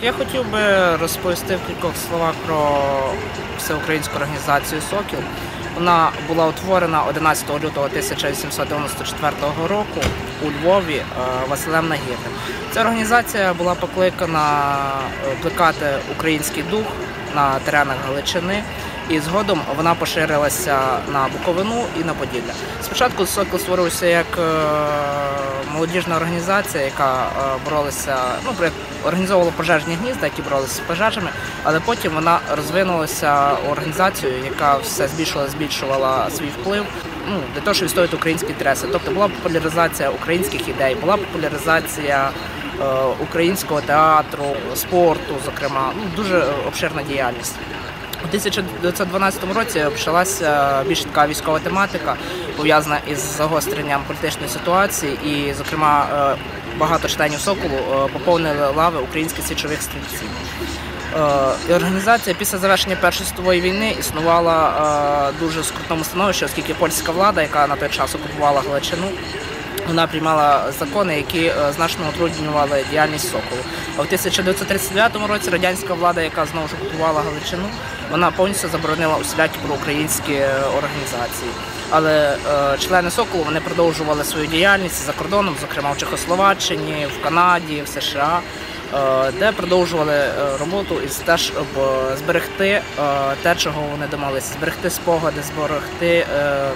Я хотів би розповісти в кількох словах про всеукраїнську організацію Сокіл. Вона була утворена 11 лютого 1894 року у Львові е, Василем Нагірним. Ця організація була покликана е, плекати український дух на теренах Галичини. І згодом вона поширилася на Буковину і на Поділля. Спочатку Сокіл створився як е, молодіжна організація, яка е, боролася, ну при- організовувала пожежні гнізда, які боролися з пожежами, але потім вона розвинулася у організацію, яка все збільшувала, збільшувала свій вплив. Ну для того, щоб відстоювати українські інтереси. Тобто була популяризація українських ідей, була популяризація українського театру, спорту, зокрема, ну дуже е, обширна діяльність. У 1912 році почалася більш така військова тематика, пов'язана із загостренням політичної ситуації, і, зокрема, е, багато членів Соколу е, поповнили лави українських січових стрільців. Е, організація після завершення Першої світової війни існувала е, дуже в скрутному становищі, оскільки польська влада, яка на той час окупувала Галичину, вона приймала закони, які е, значно утруднювали діяльність Соколу. А в 1939 році радянська влада, яка знову ж окупувала Галичину, вона повністю заборонила усілякі проукраїнські е, організації. Але е, члени Соколу вони продовжували свою діяльність за кордоном, зокрема в Чехословаччині, в Канаді, в США. е, Де продовжували е, роботу із те, щоб зберегти е, те, чого вони домоглися, зберегти спогади, зберегти е,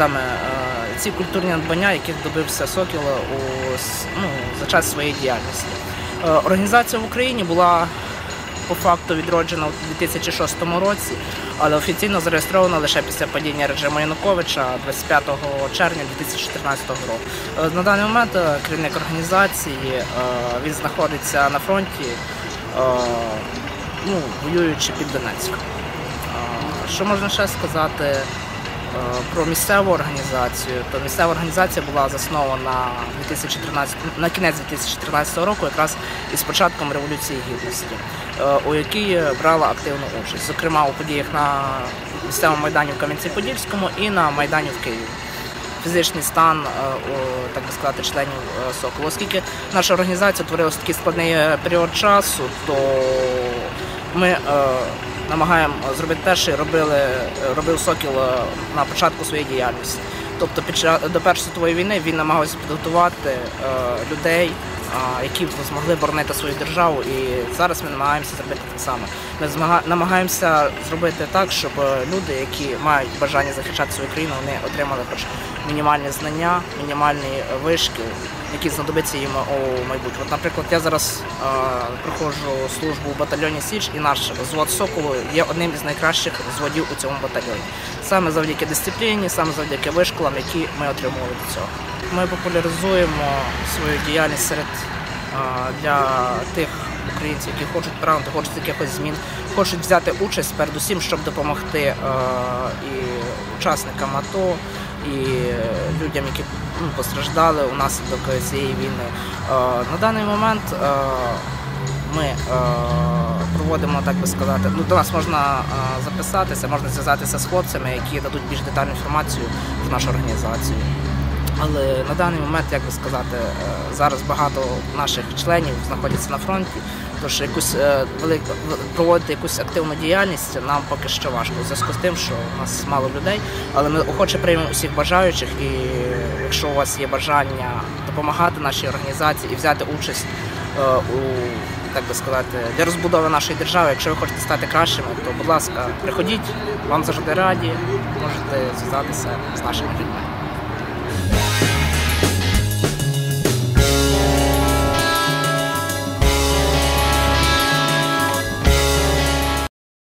саме е, ці культурні надбання, яких добився Сокіл у ну, за час своєї діяльності. Е, Організація в Україні була по факту відроджена у 2006 році, але офіційно зареєстрована лише після падіння режиму Януковича 25 червня 2014 року. Е, На даний момент е, керівник організації е, він знаходиться на фронті, е, ну, воюючи під Донецьком. Е, Що можна ще сказати е, про місцеву організацію? То місцева організація була заснована 2013, на кінець 2013 року, якраз із початком Революції Гідності, е, у якій брала активну участь, зокрема у подіях на місцевому майдані в Кам'янці-Подільському і на майдані в Києві. Фізичний стан, е, так би сказати, членів е, Соколу. Оскільки наша організація творилася такий складний е, період часу, то ми е, намагаємо зробити те, робили, робив Сокіл е, на початку своєї діяльності. Тобто під до Першої світової війни він намагався підготувати е, людей, які змогли боронити свою державу. І зараз ми намагаємося зробити так само. Ми намагаємося зробити так, щоб е, люди, які мають бажання захищати свою країну, вони отримали хоч мінімальні знання, мінімальний е, вишкіл, які знадобиться їм у майбутньому. От, наприклад, я зараз е, проходжу службу в батальйоні Січ, і наш звод Соколу є одним із найкращих зводів у цьому батальйоні. Саме завдяки дисципліні, саме завдяки вишколам, які ми отримували до цього. Ми популяризуємо свою діяльність серед для тих українців, які хочуть прагнути, хочуть якихось змін, хочуть взяти участь передусім, щоб допомогти і учасникам АТО, і людям, які ну, постраждали унаслідок цієї війни. На даний момент ми проводимо, так би сказати, ну, до нас можна записатися, можна зв'язатися з хлопцями, які дадуть більш детальну інформацію про нашу організацію. Але на даний момент, як би сказати, е, зараз багато наших членів знаходяться на фронті, тож якусь е, проводити якусь активну діяльність нам поки що важко. У зв'язку з тим, що у нас мало людей, але ми охоче приймемо усіх бажаючих. І якщо у вас є бажання допомагати нашій організації і взяти участь е, у так би сказати, для розбудови нашої держави, якщо ви хочете стати кращими, то будь ласка, приходіть, вам завжди раді, можете зв'язатися з нашими людьми.